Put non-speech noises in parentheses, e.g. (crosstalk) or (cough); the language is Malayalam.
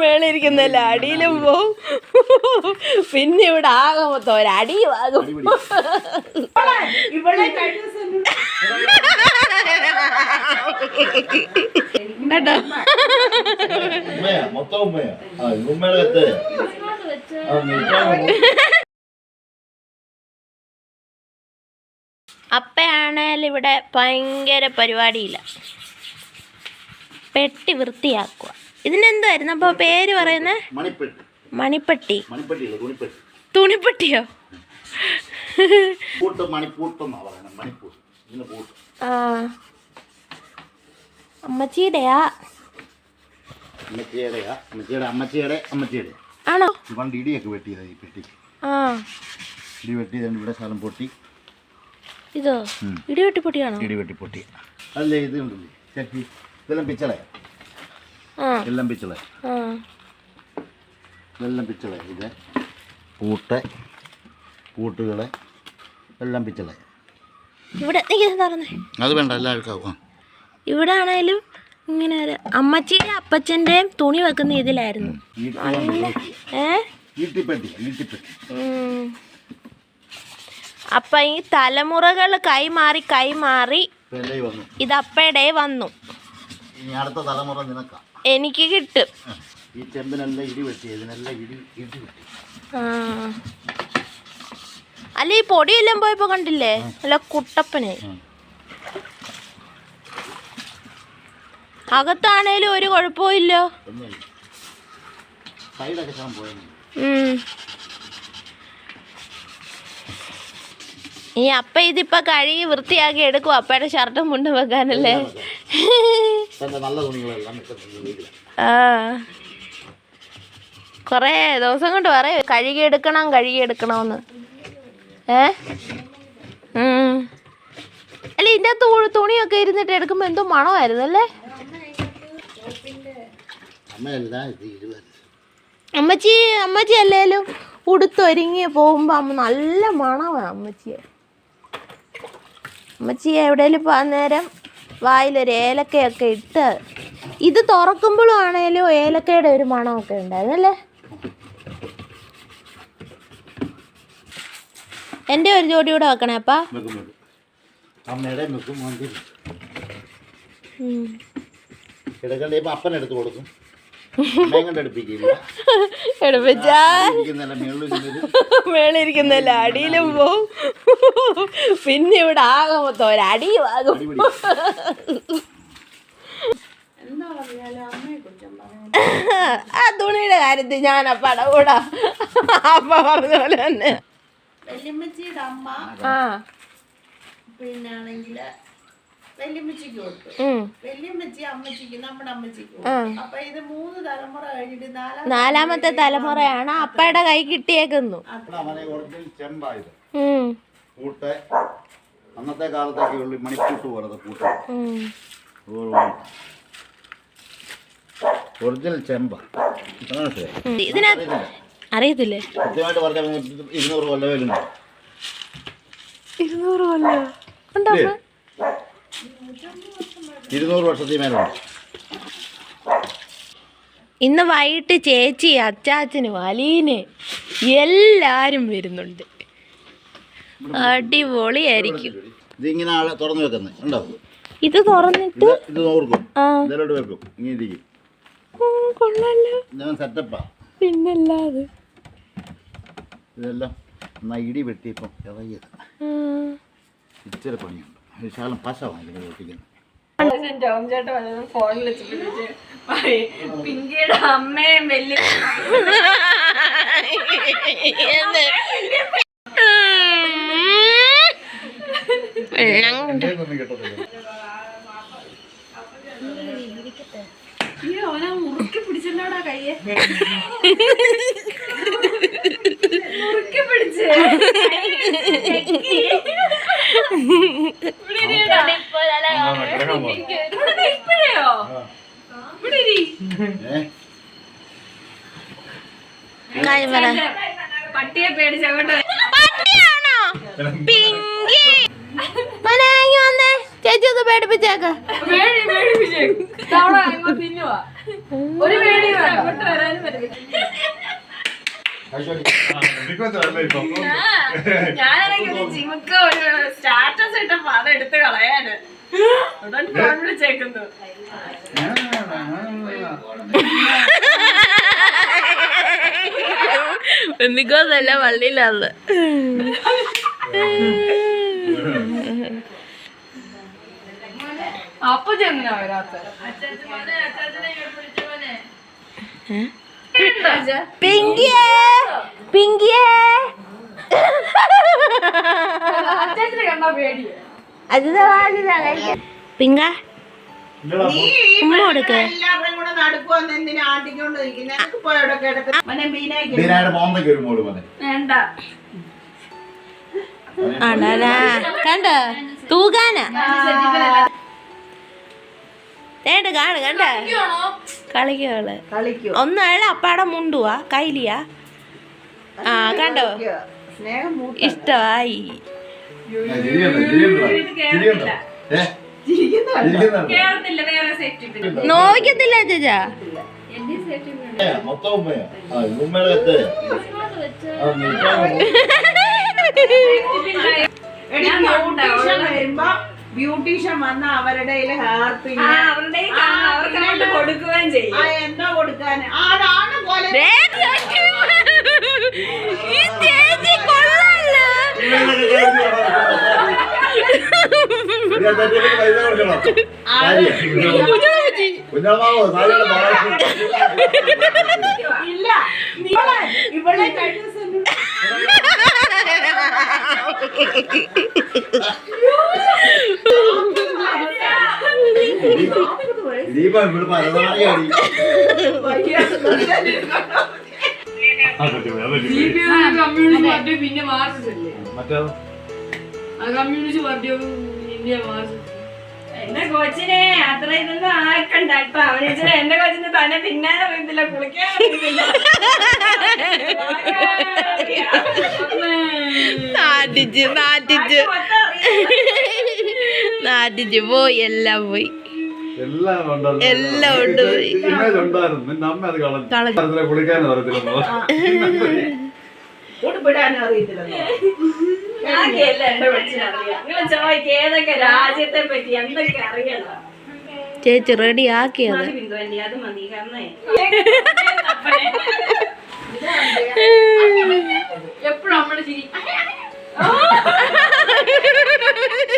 മേളിരിക്കുന്നല്ല (laughs) അടിയിലും പോവും. പിന്നെ ഇവിടെ ആകെ മൊത്തം ആകും അപ്പയാണേലിവിടെ അപ്പയാണേൽ ഇവിടെ ഭയങ്കര പരിപാടിയില്ല. പെട്ടി വൃത്തിയാക്കുക. ഇതിനെന്തായിരുന്നു? അപ്പോൾ പേര് പറയുന്നത്. മണിപ്പെട്ടി. തുണിപ്പെട്ടിയോ ആ. അമ്മച്ചിയുടെയാ? അമ്മച്ചിയുടെയാ? അമ്മച്ചിയുടെ അമ്മച്ചിയുടെ അമ്മച്ചിയുടെ. ആണോ? പണ്ട് ഇടിയൊക്കെ വെട്ടിയതാ ഈ പെട്ടിക്ക്. ആ. ഇടി വെട്ടിയതുകൊണ്ട് ഇവിടെ സ്ഥലം പൊട്ടി. ഇതോ? ഉം. ഇടിവെട്ടിപ്പൊട്ടിയാണോ ഇടി വെട്ടി പൊട്ടി അല്ലേ ഇത് ഉണ്ടല്ലേ ഇതെല്ലാം പിച്ചളേ. എല്ലാം പിച്ചളേ. ഇതെല്ലാം പിച്ചളേ ഇത് പൂട്ട് പൂട്ടുകളെ എല്ലാം പിച്ചളേ. ഇവിടെ അത് വേണ്ട എല്ലാം അഴുക്കാവും. ഇവിടെ ആണേലും ഇങ്ങനെ ഒരു അമ്മച്ചിയുടെ അപ്പച്ചന്റെയും തുണി വെക്കുന്ന ഇതിലായിരുന്നു. അപ്പൊ ഈ തലമുറകൾ കൈമാറി കൈമാറി ഇത് അപ്പയുടെ വന്നു. ഇനി അടുത്ത തലമുറ നിനക്കാം. എനിക്ക് കിട്ടും. ഈ ചെമ്പിനെല്ലാം ഇടി വെട്ടി ഇതിനെല്ലാം ഇടി ഇടി വെട്ടി. അല്ല ഈ പൊടിയെല്ലാം പോയപ്പോ കണ്ടില്ലേ? അല്ല കുട്ടപ്പനെ. അകത്താണേലും ഒരു കുഴപ്പമില്ല സൈഡൊക്കെ ഞാൻ പോയത് ഈ അപ്പ ഇതിപ്പോ കഴുകി വൃത്തിയാക്കി എടുക്കും. അപ്പയുടെ ഷർട്ടും മുണ്ടും വെക്കാനല്ലേ? ആ. കൊറേ ദിവസം കൊണ്ട് പറയും കഴുകി എടുക്കണം കഴുകി എടുക്കണമെന്ന് ഏ. അല്ല ഇതിന്റെ അകത്ത് തുണിയൊക്കെ ഇരുന്നിട്ട് എടുക്കുമ്പോൾ എന്തോ മണമായിരുന്നു അല്ലേ അമ്മച്ചി അമ്മച്ചി അല്ലേലും ഉടുത്തൊരുങ്ങി പോകുമ്പോൾ അമ്മ നല്ല മണമാണ് അമ്മച്ചിയെ. അമ്മച്ചി എവിടെയെങ്കിലും പോകാൻ നേരം വായിലൊരു ഏലക്കയൊക്കെ ഇട്ട് ഇത് തുറക്കുമ്പോഴും ആണേലും ഏലക്കയുടെ ഒരു മണമൊക്കെ ഉണ്ടായിരുന്നല്ലേ? എന്റെ ഒരു ജോഡി കൂടെ വെക്കണേ അപ്പാ. അമ്മയുടെ അപ്പൻ എടുത്ത് കൊടുക്കും. മേളിരിക്കുന്നല്ല അടിയിലും പോവും. പിന്നെ ഇവിടെ ആകെ മൊത്തം ഒരടിയും ആകും ആ തുണിയുടെ കാര്യത്തിൽ ഞാൻ അപ്പട കൂടാ. അപ്പ പറഞ്ഞ പോലെ തന്നെ. വല്യമ്മച്ചിയുടെ അമ്മ ആ. പിന്നാണെങ്കിൽ വല്യമ്മച്ചിക്ക് കൊടുത്തു ഉം. വല്യമ്മച്ചി അമ്മച്ചിക്ക് നമ്മുടെ അമ്മച്ചിക്ക് ആ. കൊടുത്തു അപ്പൊ ഇത് മൂന്ന് തലമുറ കഴിഞ്ഞിട്ട് നാലാം നാലാമത്തെ തലമുറയാണ് അപ്പയുടെ കൈ കിട്ടിയേക്കുന്നു. അന്നത്തെ കാലത്തൊക്കെ ഉള്ളു മണിക്കൂട്ട് പോലത്തെ കൂട്ട്. ഒറിജിനൽ ചെമ്പ. ഇതിനകത്ത് അറിയത്തില്ലേ കൃത്യമായിട്ട് പറഞ്ഞാൽ ഇരുന്നൂറ് കൊല്ലം വരുന്നു ഇരുന്നൂറ് കൊല്ലം ഉണ്ടോ? ഇരുന്നൂറ് വർഷത്തിൽ മേലുണ്ട് ഇന്ന് വൈകിട്ട് ചേച്ചി അച്ചാച്ചന് അലീന് എല്ലാരും വരുന്നുണ്ട്. അടിപൊളിയായിരിക്കും. ഇതിങ്ങനെ ആളെ തുറന്നു വെക്കുന്നത് ഉണ്ടോ ഇത് തുറന്നിട്ട്? ഇത് നോർക്കും. ഇതിലോട്ട് വെക്കും. ഇങ്ങനെ ഇരിക്കും. കൊള്ളാലോ. ഞാൻ സെറ്റപ്പാ പിന്നല്ലാതെ. ഇതെല്ലാം ഇടി വെട്ടിയപ്പം ഇറങ്ങിയത്. ഉം. ഇച്ചിരി പണിയുണ്ട് ഒരു ശാലം പശ വാങ്ങിക്കുന്നത് വെട്ടിക്കുന്നത് പിങ്കിയുടെ അമ്മയും വലിയ ഓനെ മുറുക്കി പിടിച്ചല്ലോടാ കയ്യെ? (laughs) മുറുക്കി പിടിച്ച്. പട്ടിയെ പേടിച്ച് പട്ടിയാണോ? പിങ്കി. മോനെ, ഇങ്ങ് വന്നേ. ചേച്ചി ഒന്ന് പേടിപ്പിച്ചേക്ക. ഒരു പേടി അങ്ങോട്ട് വരാനും പറ്റില്ല (laughs) ഞാനാണെങ്കിൽ ഒരു ജിമുക്ക ഒരു സ്റ്റാറ്റസ് ഇട്ടപ്പോ അത് എടുത്ത് കളയാന്. ഫോൺ വിളിച്ചേക്കുന്നു. അപ്പൊ ചെന്നാ വരാത്ത? പിങ്കിയേ പിങ്കിയേ പിങ്ക. കൊടുക്ക്. എല്ലാവരുടെയും കണ്ടോ? നടുക്കുവന്ന് കാണു കണ്ട? കളിക്കോൾ ഒന്ന് ഒന്നാളെ അപ്പാടെ മുണ്ടുവാ കൈലിയാ. ആ കണ്ടോ? ഇഷ്ടമായി. നോക്കത്തില്ല ചേച്ചാ? മൊത്തം ബ്യൂട്ടീഷ്യൻ വന്ന അവരുടെ ഹെയർ പിന്നെ അവർക്ക് കൊടുക്കുകയും ചെയ്യും. ആ എന്താ കൊടുക്കാൻ ആടാണ് പോലെ? ദേ ചേച്ചി. ഈ ചേച്ചി (laughs) ദീപ ഇവിടെ പരമാവധി കമ്മ്യൂണിസ്റ്റ് പാർട്ടി പിന്നെ മാർച്ചില്ലേ മറ്റേ ആ കമ്മ്യൂണിസ്റ്റ് പാർട്ടി ഇന്ത്യ മാർച്ച് എന്റെ കൊച്ചിനെ അത്ര ഇതൊന്നും ആക്കണ്ട. കേട്ടോ അവനെ എന്റെ കൊച്ചിന് തന്നെ അറിയത്തില്ല കുളിക്കാൻ നാട്ടിച്ച് നാട്ടിച്ച്. നാട്ടിച്ച് പോയി എല്ലാം പോയി. എല്ലാം ഉണ്ടായിരുന്നു എല്ലാം ഉണ്ടായിരുന്നു. നിന്റെ അമ്മ അത് കളഞ്ഞു. കുളിക്കാനും അറിയത്തില്ലെന്നോ ചേച്ചി റെഡി ആക്കിയത്? മതി ബിന്ദു അത് മതി. കാരണം എപ്പോഴും നമ്മൾ ചിരി. (laughs)